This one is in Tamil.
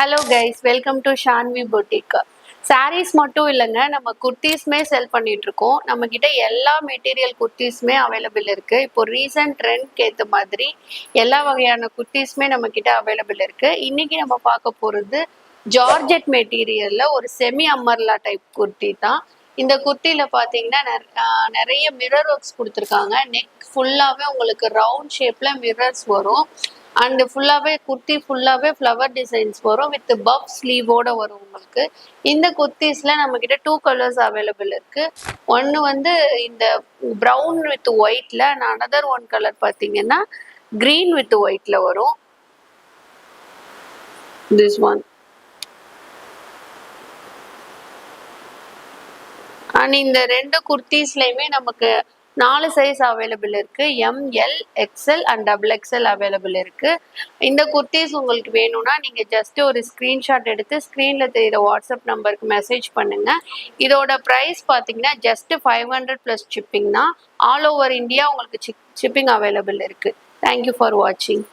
Hello guys welcome to Shanvi boutique sarees மட்டும் இல்லைங்க நம்ம குர்த்திஸ்மே செல் பண்ணிகிட்ருக்கோம் நம்மக்கிட்ட எல்லா மெட்டீரியல் குர்த்தீஸுமே அவைலபிள் இருக்குது இப்போ ரீசன்ட் ட்ரெண்ட்க்கு ஏற்ற மாதிரி எல்லா வகையான குர்த்தீஸுமே நம்ம கிட்ட அவைலபிள் இருக்குது இன்றைக்கி நம்ம பார்க்க போகிறது ஜார்ஜெட் மெட்டீரியலில் ஒரு செமி அம்மர்லா டைப் குர்த்தி தான். இந்த குர்த்தியில் பார்த்தீங்கன்னா நிறைய மிரர் ஒர்க்ஸ் கொடுத்துருக்காங்க. நெக் ஃபுல்லாகவே உங்களுக்கு ரவுண்ட் ஷேப்பில் மிரர்ஸ் வரும். அண்ட் ஃபுல்லாகவே குர்த்தி ஃபுல்லாகவே ஃப்ளவர் டிசைன்ஸ் வரும். வித் பப் ஸ்லீவோட வரும் உங்களுக்கு. இந்த குர்த்திஸில் நம்ம கிட்ட டூ கலர்ஸ் அவைலபிள் இருக்கு. ஒன்னு வந்து இந்த ப்ரௌன் வித் ஒயிட்ல அண்ட் அனதர் ஒன் கலர் பார்த்தீங்கன்னா கிரீன் வித் ஒயிட்டில் வரும். திஸ் ஒன் அண்ட் இந்த ரெண்டு குர்த்திஸ்லையுமே நமக்கு நாலு சைஸ் அவைலபிள் இருக்கு. M L XL and double XL available இருக்கு. இந்த குர்த்திஸ் உங்களுக்கு வேணும்னா நீங்க ஜஸ்ட் ஒரு ஸ்கிரீன்ஷாட் எடுத்து ஸ்க்ரீனில் தெரியுற வாட்ஸ்அப் நம்பருக்கு மெசேஜ் பண்ணுங்க. இதோட ப்ரைஸ் பார்த்தீங்கன்னா just five hundred plus shipping தான். ஆல் ஓவர் இந்தியா உங்களுக்கு ஷிப்பிங் அவைலபிள் இருக்கு. தேங்க்யூ ஃபார் வாட்சிங்